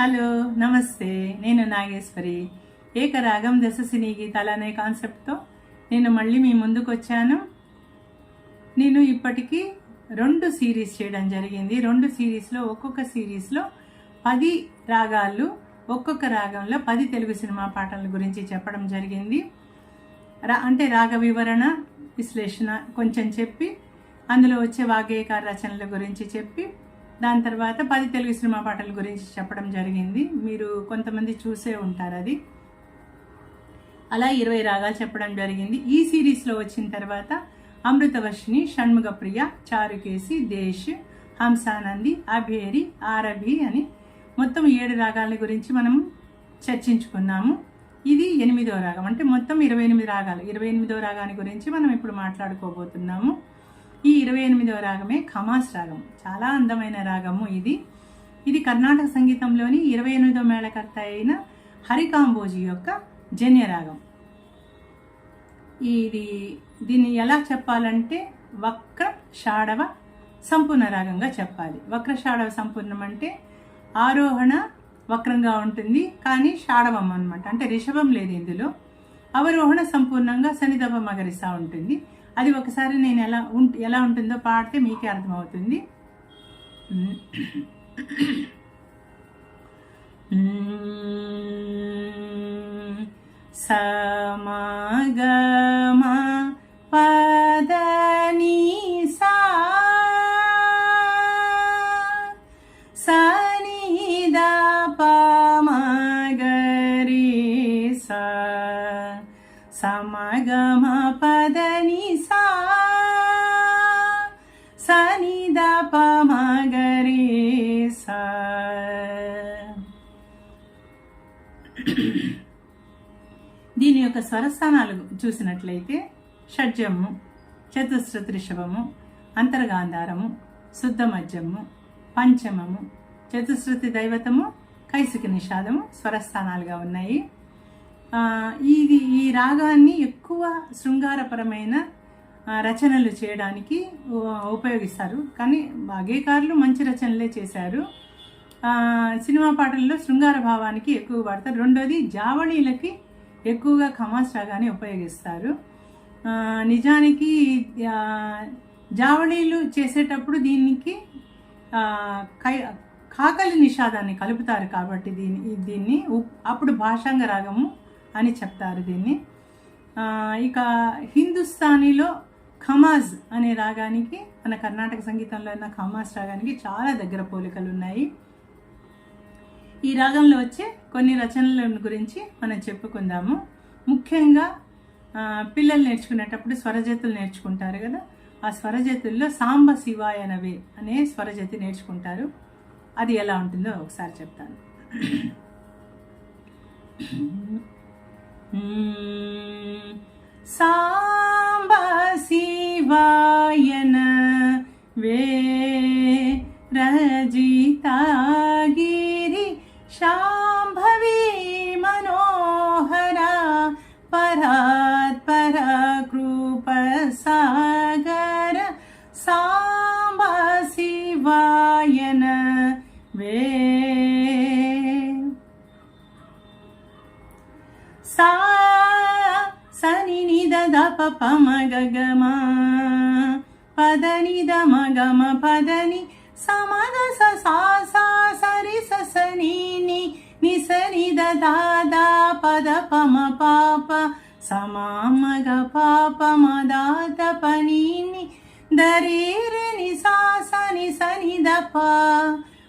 Hello నమస్తే. నేను నాగేశ్వరి. ఏకరాగం దశసిని గీతాలు అనే కాన్సెప్ట్తో నేను మళ్ళీ మీ ముందుకు వచ్చాను నేను ఇప్పటికీ రెండు సిరీస్ చేయడం జరిగింది. రెండు సిరీస్లో ఒక్కొక్క సిరీస్లో పది రాగాలు ఒక్కొక్క రాగంలో పది తెలుగు సినిమా పాటల గురించి చెప్పడం జరిగింది. రా అంటే రాగ వివరణ విశ్లేషణ కొంచెం చెప్పి అందులో వచ్చే వాగ్గేయకార రచనల గురించి చెప్పి దాని తర్వాత పది తెలుగు సినిమా పాటల గురించి చెప్పడం జరిగింది. మీరు కొంతమంది చూసే ఉంటారు అది. అలా ఇరవై రాగాలు చెప్పడం జరిగింది. ఈ సిరీస్లో వచ్చిన తర్వాత అమృతవర్షిణి షణ్ముఖప్రియ చారుకేసి దేశ్ హంసానంది అభేరి ఆరభి అని మొత్తం ఏడు రాగాల గురించి మనం చర్చించుకున్నాము. ఇది ఎనిమిదో రాగం. అంటే మొత్తం ఇరవై ఎనిమిది రాగాలు. ఇరవై ఎనిమిదో రాగాని గురించి మనం ఇప్పుడు మాట్లాడుకోబోతున్నాము. ఈ ఇరవై ఎనిమిదవ రాగమే ఖమాస్ రాగం. చాలా అందమైన రాగము ఇది. ఇది కర్ణాటక సంగీతంలోని ఇరవై ఎనిమిదో మేళకర్త అయిన హరికాంబోజీ యొక్క జన్య రాగం. ఇది దీన్ని ఎలా చెప్పాలంటే వక్ర షాడవ సంపూర్ణ రాగంగా చెప్పాలి. వక్ర షాడవ సంపూర్ణం అంటే ఆరోహణ వక్రంగా ఉంటుంది కానీ షాడవం అన్నమాట. అంటే రిషభం లేదు ఇందులో. అవరోహణ సంపూర్ణంగా సనిదప మగరిసా ఉంటుంది. అది ఒకసారి నేను ఎలా ఎలా ఉంటుందో పాడితే మీకే అర్థమవుతుంది సమగా స్వరస్థానాలు చూసినట్లయితే షడ్జము చతుస్ర త్రిషభము అంతర్గాంధారము శుద్ధ మధ్యము పంచమము చతుశ్రుతి దైవతము కైసిక నిషాదము స్వరస్థానాలుగా ఉన్నాయి. ఇది ఈ రాగాన్ని ఎక్కువ శృంగారపరమైన రచనలు చేయడానికి ఉపయోగిస్తారు. కానీ బాగేకారులు మంచి రచనలే చేశారు. సినిమా పాటల్లో శృంగార భావానికి ఎక్కువ వాడతారు. రెండోది జావళీలకి ఎక్కువగా ఖమాస్ రాగాన్ని ఉపయోగిస్తారు. నిజానికి జావళీలు చేసేటప్పుడు దీనికి కై కాకలి నిషాదాన్ని కలుపుతారు కాబట్టి దీన్ని దీన్ని అప్పుడు భాషాంగ రాగము అని చెప్తారు దీన్ని. ఇక హిందుస్థానీలో ఖమాజ్ అనే రాగానికి మన కర్ణాటక సంగీతంలో ఉన్న ఖమాజ్ రాగానికి చాలా దగ్గర పోలికలు ఉన్నాయి ఈ రాగంలో వచ్చే కొన్ని రచనల గురించి మనం చెప్పుకుందాము. ముఖ్యంగా పిల్లలు నేర్చుకునేటప్పుడు స్వరజతులు నేర్చుకుంటారు కదా? ఆ స్వరజతుల్లో సాంబ శివాయనవే అనే స్వరజతి నేర్చుకుంటారు. అది ఎలా ఉంటుందో ఒకసారి చెప్తాను. సాంబ శివాయన వే రజితాగిరి शाम्भवी मनोहरा परात् परा कृप सागर वे। सा सनि निदप पदनि సమద సా సా సరి స సని ని ని సని ద పద పమ పాప సమామగ పాప మదాత దా ద పని ని దరి సా సని సని ద ప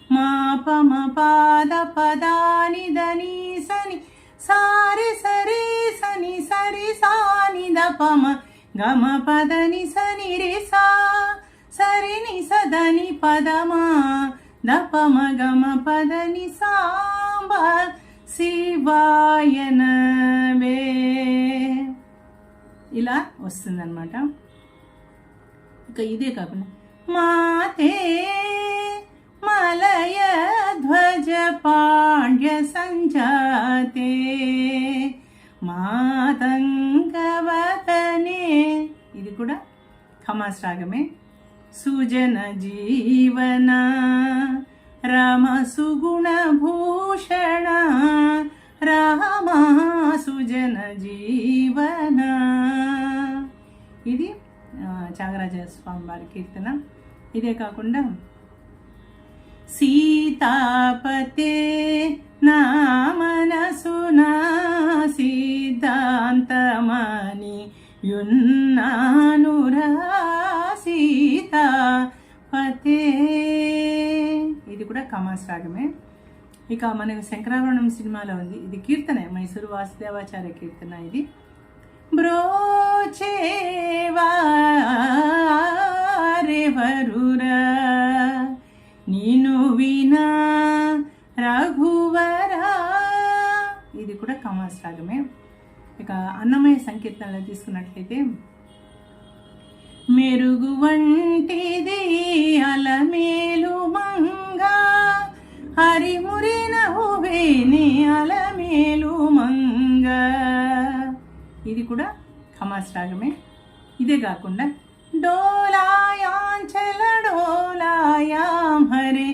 మా పమ పాద పదాని దని సని సారి సరి సని సరి సాని దపమ గమ పదని సని రి సా సరిని సదని పదమా దపమ గమ పదని సాంబ శివాయనవే. ఇలా వస్తుందన్నమాట. ఇక ఇదే కాకుండా మాతే మలయ ధ్వజ పాండ్య సంజాతే మాతంగవతనే. ఇది కూడా ఖమాస్ రాగమే. సుజన జీవన రామ సుగుణభూషణ రామ సుజన జీవన ఇది చాగరాజ స్వామి వారి కీర్తన. ఇదే కాకుండా సీతాపతే నా మనసు నా సిద్ధాంతమని యున్నానురా సీతాపతే ఇది కూడా కమాస్ రాగమే ఇక మనకు శంకరాభరణం సినిమాలో ఉంది. ఇది కీర్తనే మైసూరు వాసుదేవాచార్య కీర్తన ఇది. బ్రోచేవారెవరురా నీను వినా రఘువరా. ఇది కూడా కమాస్ రాగమే ఇక అన్నమయ్య సంకీర్తనలో తీసుకున్నట్లయితే మెరుగు వంటిది అలమేలు మంగ. హరిమురిన హువేని అలమేలు మంగ. ఇది కూడా ఖమాస్ రాగమే ఇదే కాకుండా డోలాయాంచల డోలాయాం హరే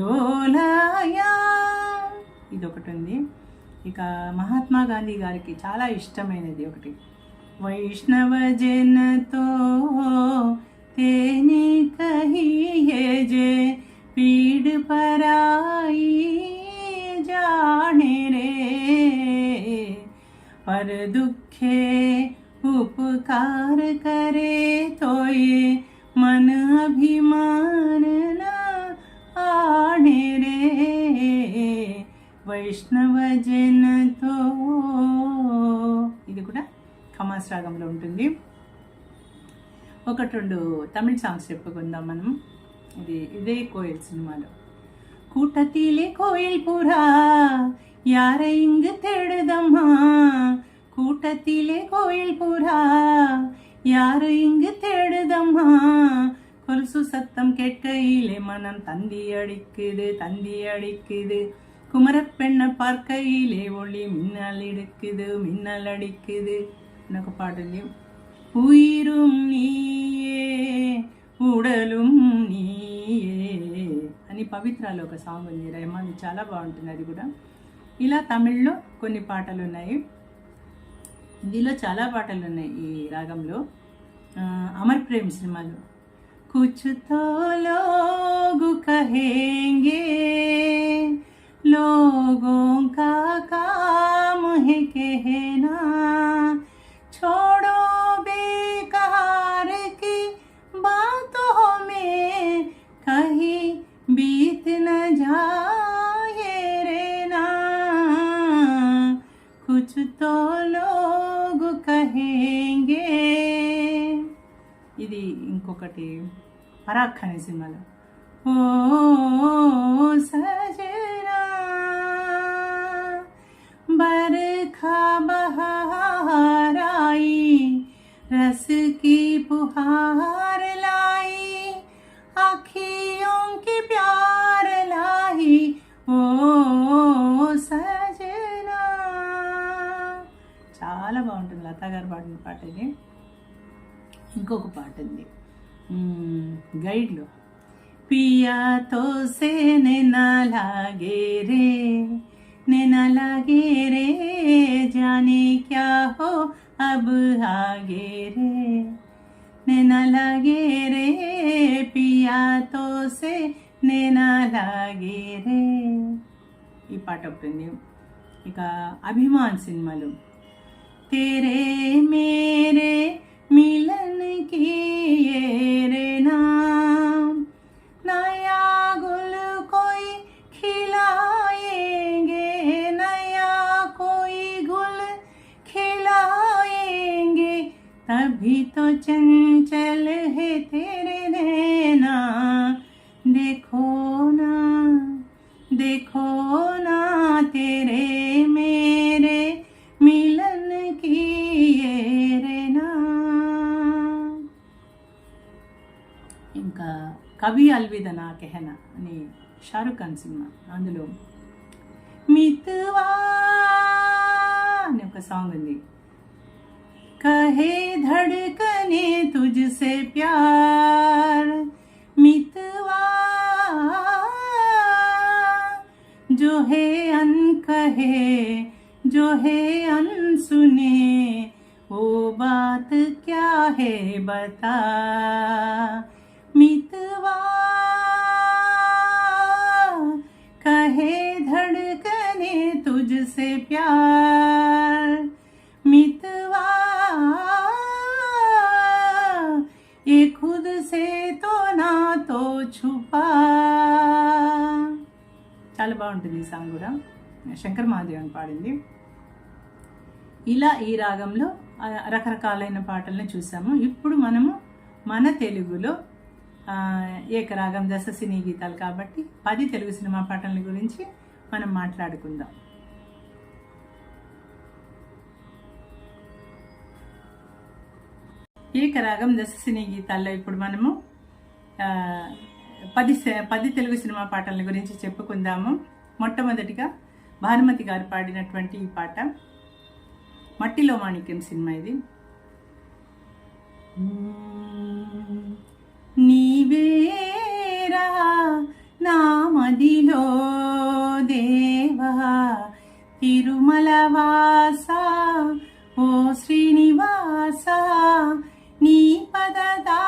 డోలాయాం. ఇది ఒకటి ఉంది ఇక మహాత్మా గాంధీ గారికి చాలా ఇష్టమైనది ఒకటి. વૈષ્ણવજન તો તેને કહીએ જે પીડ પરાઈ જાણે રે પર દુઃખે ઉપકાર કરે તોય મન અભિમાન ના આણે રે વૈષ્ણવજન તો ఇది కూడా ఖమాస్ రాగంలో ఉంటుంది ఒకటి రెండు తమిళ సాంగ్స్ చెప్పుకుందాం మనం ఇది ఇదే కోయిల్ సినిమాలో கூட்டத்திலே கோயில் புறா யாரை இங்கு தேடுதம்மா கூட்டத்திலே கோயில் புறா யாரை இங்கு தேடுதம்மா கொலுசு சத்தம் கேட்கையிலே மனம் தந்தி அடிக்குது தந்தி அடிக்குது குமரப்பெண்ணை பார்க்கையிலே ஒளி மின்னல் எடுக்குது மின்னல் அடிக்குது నాకు పాటలు లేవు ഉയരും നീയേ నీయే అని పవిత్రాలో ఒక సాంగ్ ఉంది. రెహమాన్ చాలా బాగుంటుంది అది కూడా. ఇలా తమిళ్ళో కొన్ని పాటలు ఉన్నాయి. ఇందులో చాలా పాటలు ఉన్నాయి ఈ రాగంలో. అమర్ ప్రేమ్ సినిమాలు. కుచ్ కహేంగే కా కామ్ तो लोग कहेंगे ఇది ఇంకొకటి పరాక్ అనే సినిమాలో ओ सजना बरखा बहार आई रस की पुहार लाई आखियों की प्यार लाई ओ లతా గారు పాడిన పాట ఇది ఇంకొక పాట ఉంది గైడ్లో. పియాతో సే నెనలాగే రే నెనలాగే రే జానే క్యా హో అబ్ ఆగే రే. నెనలాగే రే పియాతో సే నెనలాగే రే. ఈ పాట ఉంటుంది ఇక అభిమాన్ సినిమాలు. तेरे मेरे मिलन की షారుఖ్ ఖాన్ సినిమా అందులో మిత్వా అని ఒక సాంగ్ ఉంది కహే ధడకనే తుజ్సే ప్యార్ మిత్వా जो है अनकहे जो है अनसुने वो बात क्या है बता मितवा कहे धड़कने तुझसे प्यार मितवा ये खुद से तो ना तो छुपा చాలా బాగుంటుంది ఈ సాంగ్ కూడా శంకర్ మహాదేవన్ పాడింది ఇలా ఈ రాగంలో ఆ, రకరకాలైన పాటలను చూసాము ఇప్పుడు మనము మన తెలుగులో ఆ, ఏకరాగం దశ సినీ గీతాలు కాబట్టి పది తెలుగు సినిమా పాటల గురించి మనం మాట్లాడుకుందాం. ఏకరాగం దశ సినీ గీతాల్లో ఇప్పుడు మనము పది పది తెలుగు సినిమా పాటల గురించి చెప్పుకుందాము. మొట్టమొదటిగా భానుమతి గారు పాడినటువంటి ఈ పాట మట్టిలో మాణిక్యం సినిమా ఇది. నీవేరా నా మదిలో దేవా తిరుమల వాస ఓ శ్రీనివాస నీ పదదా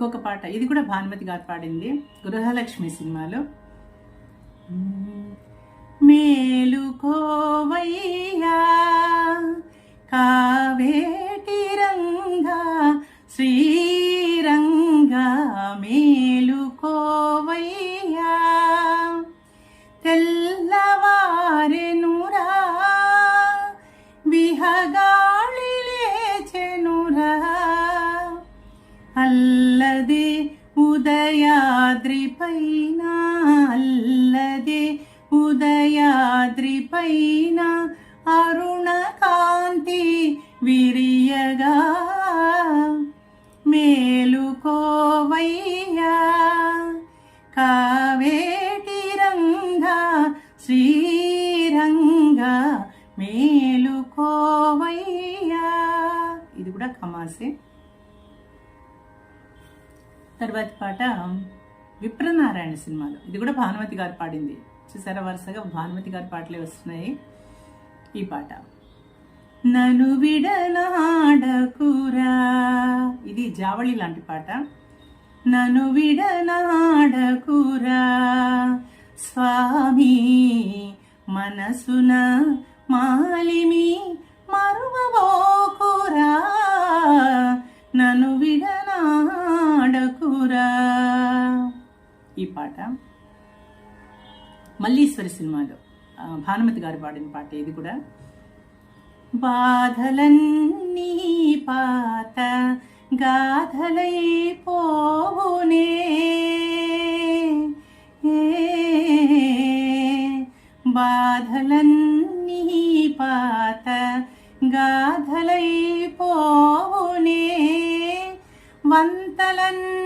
ఇంకొక పాట. ఇది కూడా భానుమతి గారు పాడింది. గృహలక్ష్మి సినిమాలో. మేలుకోవయ్యా కావేటి రంగా శ్రీరంగా మేలుకోవయ్యా. తెల్లవారెనురా విహగా ఉదయాద్రిపైన అల్లదే ఉదయాద్రి అరుణకాంతి విరియగా. మేలుకోవయ్యా కావేటి రంగా శ్రీరంగా మేలుకోవయ్యా. ఇది కూడా కమాసే. తర్వాత పాట విప్రనారాయణ సినిమాలో. ఇది కూడా భానుమతి గారు పాడింది. చూసారా? వరుసగా భానుమతి గారి పాటలే వస్తున్నాయి ఈ పాట. నను విడనాడకురా. ఇది జావళి లాంటి పాట. నను విడనాడకురా. స్వామి మనసున మాలిమి మరువబోకురా. విడ విడనాడకురా ఈ పాట మల్లీశ్వరి సినిమాలో భానుమతి గారు పాడిన పాట ఇది కూడా? బాధలన్నీ పాత గాథలై పోవునే. బాధలన్నీ పాత గాథలై పో مثلا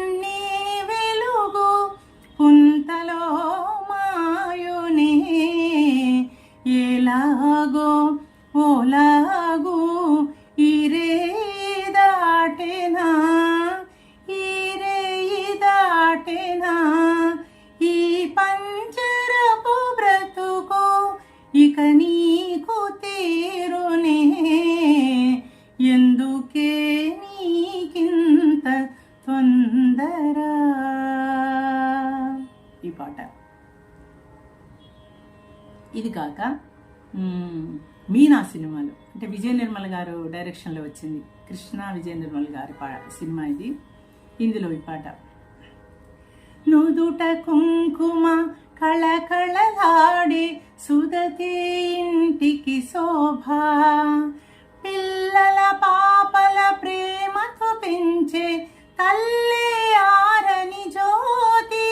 డైరెక్షన్లో వచ్చింది. కృష్ణ విజయ నిర్మల్ గారి పా సినిమా ఇది. ఇందులో ఈ పాట. నుదుట కుంకుమ కళకళలాడే సుదతి ఇంటికి శోభ. పిల్లల పాపల ప్రేమతో పెంచే తల్లి ఆరని జ్యోతి.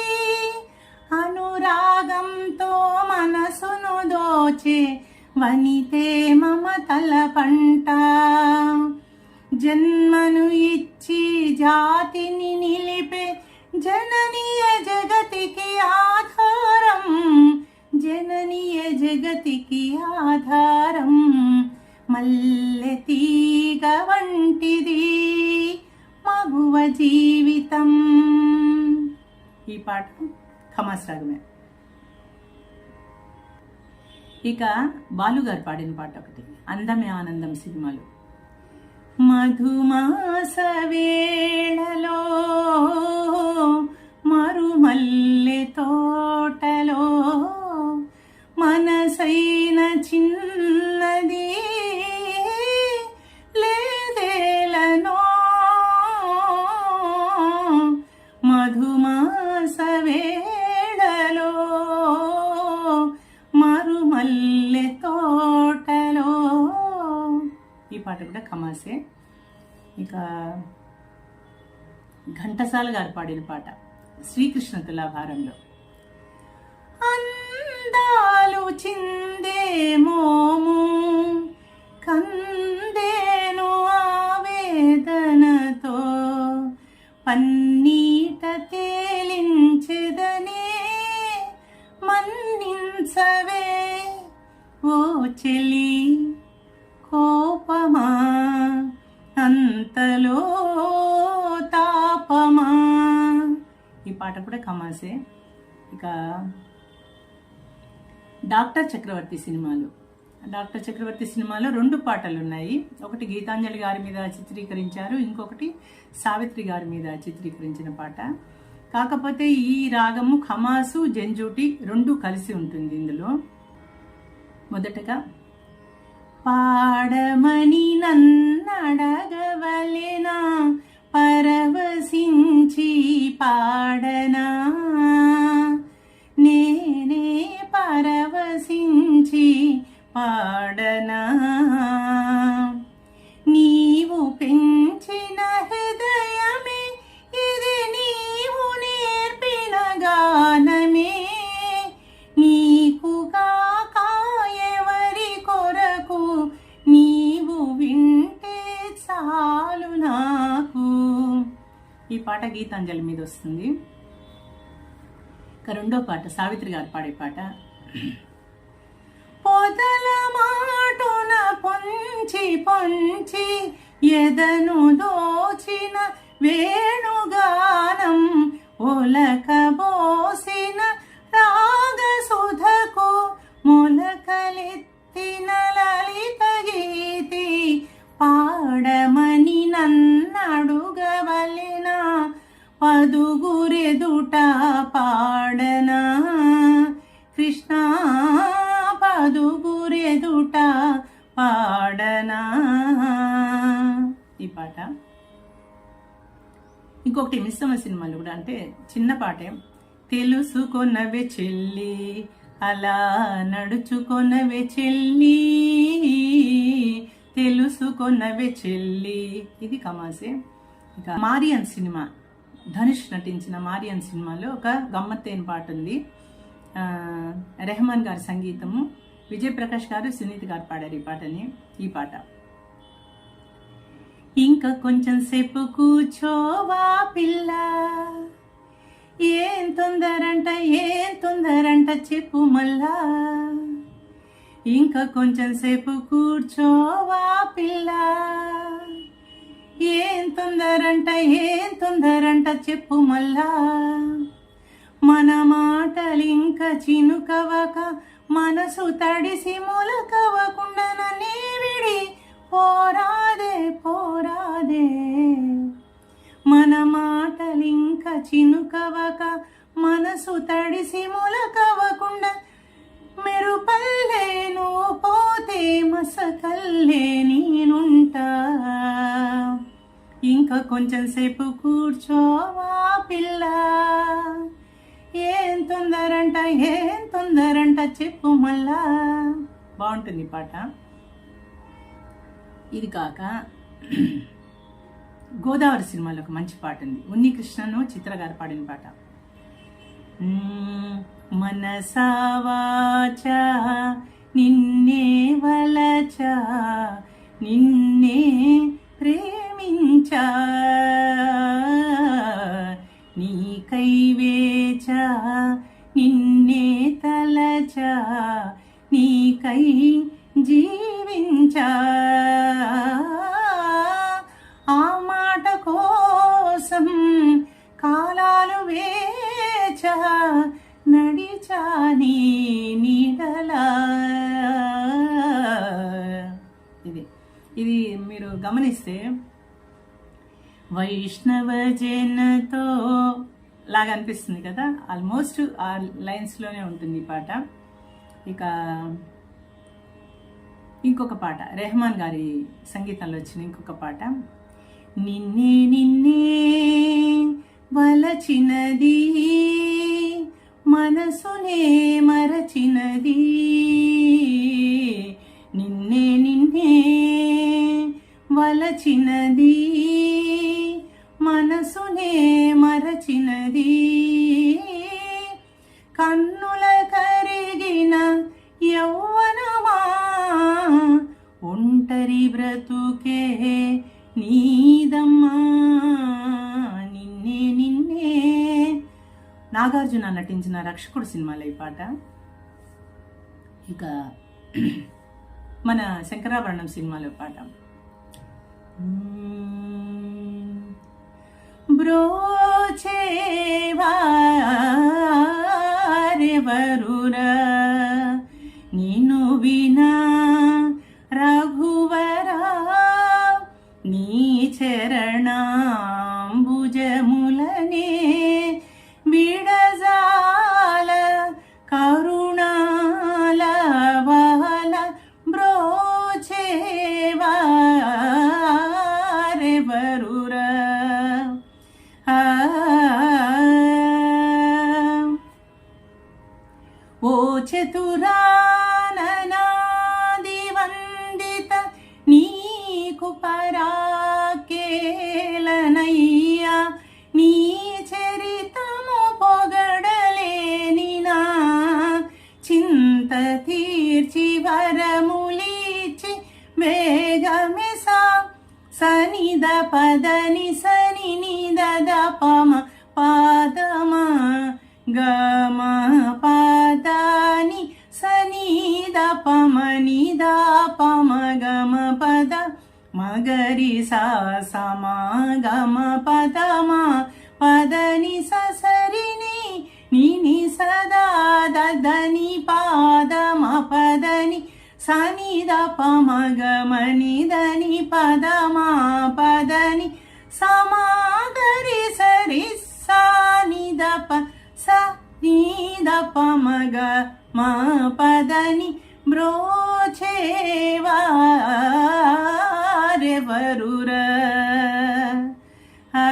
అనురాగంతో మనసును దోచే వనితే మమతల పంట. జన్మను ఇచ్చి జాతిని నిలిపే జననీయ జగతికి ఆధారం. జననీయ జగతికి ఆధారం మల్లె తీగ వంటిది మగువ జీవితం. ఈ పాట ఖమాస్ రాగమే. ఇక బాలుగారు పాడిన పాట ఒకటి అందమే ఆనందం సినిమాలో. మధుమాస వేళలో మరుమల్లె తోటలో మనసైన చిన్నది పాట కూడా కమాసే. ఇక ఘంటసాల గారు పాడిన పాట శ్రీకృష్ణ తులాభారంలో. అందాలు చిందే మోము కందేను ఆవేదనతో పన్నీట తేలించదనే మన్నించవే ఓ చెలి. కోపమా? అంతలో తాపమా? ఈ పాట కూడా కమాసే ఇక డాక్టర్ చక్రవర్తి సినిమాలు. డాక్టర్ చక్రవర్తి సినిమాలో రెండు పాటలు ఉన్నాయి ఒకటి గీతాంజలి గారి మీద చిత్రీకరించారు ఇంకొకటి సావిత్రి గారి మీద చిత్రీకరించిన పాట. కాకపోతే ఈ రాగము ఖమాసు జంజూటి రెండు కలిసి ఉంటుంది ఇందులో. మొదటగా పాడమని నన్నడగవలెనా? పరవశించి పాడనా? నేనే పరవశించి పాడనా? నీవు పెంచిన ఈ పాట గీతాంజలి మీద వస్తుంది. ఇక రెండో పాట సావిత్రి గారు పాడే పాట. పొదల మాటున పొంచి పొంచి ఎదను దోచిన వేణుగానం ఒలకబోసిన రాగసుధకు మొలకలెత్తిన లలిత గీతి పాడమని నన్నడుగవలెన పదుగురెదుట పాడనా. కృష్ణ పదుగురెదుట పాడనా. ఈ పాట. ఇంకొకటి మిశ్రమ సినిమాలు కూడా అంటే చిన్న పాటే. తెలుసుకొనవే చెల్లి అలా నడుచుకొనవే చెల్లి తెలుసుకొనవే చెల్లి. ఇది కమాసే. ఇక మారియన్ సినిమా. ధనుష్ నటించిన మారియన్ సినిమాలో ఒక గమ్మత్తైన పాట ఉంది. రెహమాన్ గారి సంగీతము విజయప్రకాష్ గారు సునీత్ గారు పాడారు ఈ పాటని ఈ పాట. ఇంకా కొంచెం సేపు కూర్చోవా పిల్ల. ఏం తొందరంట ఏం తొందరంట చెప్పు మళ్ళా. ఇంకా కొంచెం సేపు కూర్చోవా పిల్ల. ఏం తొందరంట ఏం తొందరంట చెప్పు మళ్ళా. మన మాటలింక చినుకవక మనసు తడిసి మొలకవకుండా నన్నే విడి. పోరాదే పోరాదే. మన మాటలింక చినుకవక మనసు తడిసి మొలకవకుండా మెరుపల్లే నువ్వు పోతే మసకల్లే నేనుంటా. ఇంకా కొంచెం సేపు కూర్చోవా పిల్ల. ఏం తొందరంట ఏం తొందరంట చెప్పు మళ్ళా. బాగుంటుంది పాట. ఇది కాక గోదావరి సినిమాలో ఒక మంచి పాట ఉంది. ఉన్ని కృష్ణను చిత్ర గారు పాడిన పాట. మనసావాచ నిన్నే వలచ నిన్నే క్షమించ. నీకై వేచా నిన్నే తలచా నీకై జీవించ. ఆ మాట కోసం కాలాలు వేచ నడిచాని నీడలా. ఇది ఇది మీరు గమనిస్తే వైష్ణవ జనతో లాగా అనిపిస్తుంది కదా? ఆల్మోస్ట్ ఆ లైన్స్లోనే ఉంటుంది ఈ పాట. ఇక ఇంకొక పాట. రెహమాన్ గారి సంగీతంలో వచ్చిన ఇంకొక పాట. నిన్నే నిన్నే వలచినది మనసునే మరచినది. నిన్నే నిన్నే వలచినది. మనసునే మరచినది. కన్నుల కరిగిన యౌవనమా? ఒంటరి బ్రతుకే నీదమ్మా? నిన్నే నిన్నే. నాగార్జున నటించిన రక్షకుడు సినిమాలో ఈ పాట. ఇక మన శంకరాభరణం సినిమాలో పాట. బ్రోచేవారెవరురా? నిను వినా ఓ నీకు పరాకేలనయ్యా నీ చరితము పొగడలేని నా చింత తీర్చి వరములిచి వేగమెసా సనిద పదని సని నిద పమ పాదమా గమ పాదా పమ నిద పమ గమ పద మగరి సా సమా గమ పదమా పదని ససరిని నిని సదా దదని పాదమ పదని సనిద పమ గమని దని పదమా పదని సమాగరి సరి సానిద ప స నీద పమగ మా పదని బ్రోచేవారెవరుర ఆ,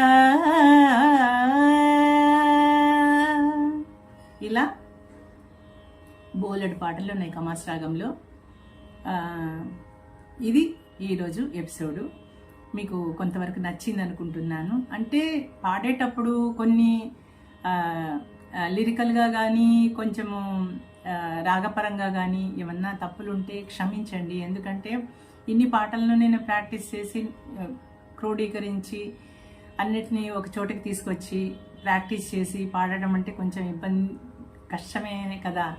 ఇలా బోలెడు పాటలు ఉన్నాయి కమాస్ రాగంలో ఇది ఈరోజు ఎపిసోడు. మీకు కొంతవరకు నచ్చింది అనుకుంటున్నాను అంటే పాడేటప్పుడు కొన్ని లిరికల్గా కానీ కొంచెము రాగపరంగా కానీ ఏమన్నా తప్పులు ఉంటే క్షమించండి. ఎందుకంటే ఇన్ని పాటలను నేను ప్రాక్టీస్ చేసి క్రోడీకరించి అన్నిటినీ ఒక చోటకి తీసుకొచ్చి ప్రాక్టీస్ చేసి పాడడం అంటే కొంచెం ఇబ్బంది కష్టమే కదా.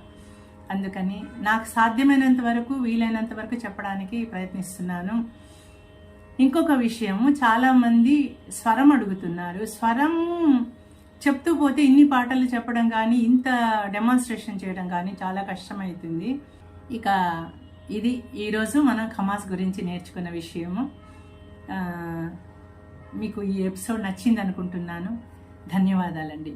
అందుకని నాకు సాధ్యమైనంత వరకు వీలైనంత వరకు చెప్పడానికి ప్రయత్నిస్తున్నాను. ఇంకొక విషయము చాలామంది స్వరం అడుగుతున్నారు. స్వరం చెప్తూ పోతే ఇన్ని పాటలు చెప్పడం కానీ ఇంత డెమాన్స్ట్రేషన్ చేయడం కానీ చాలా కష్టమవుతుంది ఇక ఇది ఈరోజు మనం ఖమాస్ గురించి నేర్చుకున్న విషయము. మీకు ఈ ఎపిసోడ్ నచ్చింది అనుకుంటున్నాను ధన్యవాదాలండి.